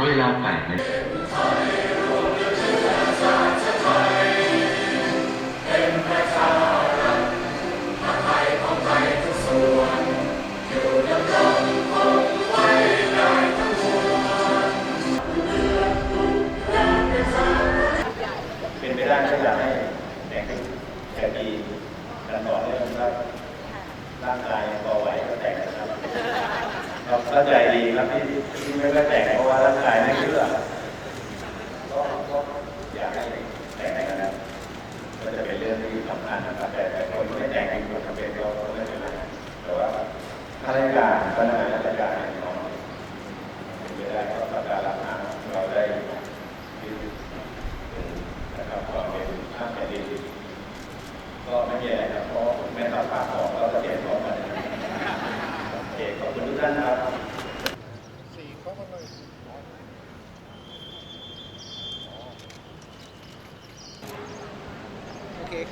ราะเวลาแปดนาทีเป็นไปได้ก็อยากให้แต่งแต่ดีกันต่อเนื่องครับร่างกายพอไหวก็แต่งนะครับเราเข้าใจดีครับที่ที่ไม่ได้แต่งเพราะ ว่าร่างกายไม่เชื่อก็ก็อยากแต่งกันนะก็จะเป็นเรื่องที่สำคัญนะครับแต่คนไม่แต่งที่ทำเป็นก็ไม่เป็นไรแต่ว่าข้าราชการปัญหาราการของเป็นไปได้ก็สัปดาห์ละครั้งเราได้ยืดนะครับก็เป็นข้ามแผ่นดินก็ไม่มีอะไเพราะแม่ทัพภาคสองราจะเปลี่ยนของกันเอกขอบคุณทุกท่านครับ โอเคครับ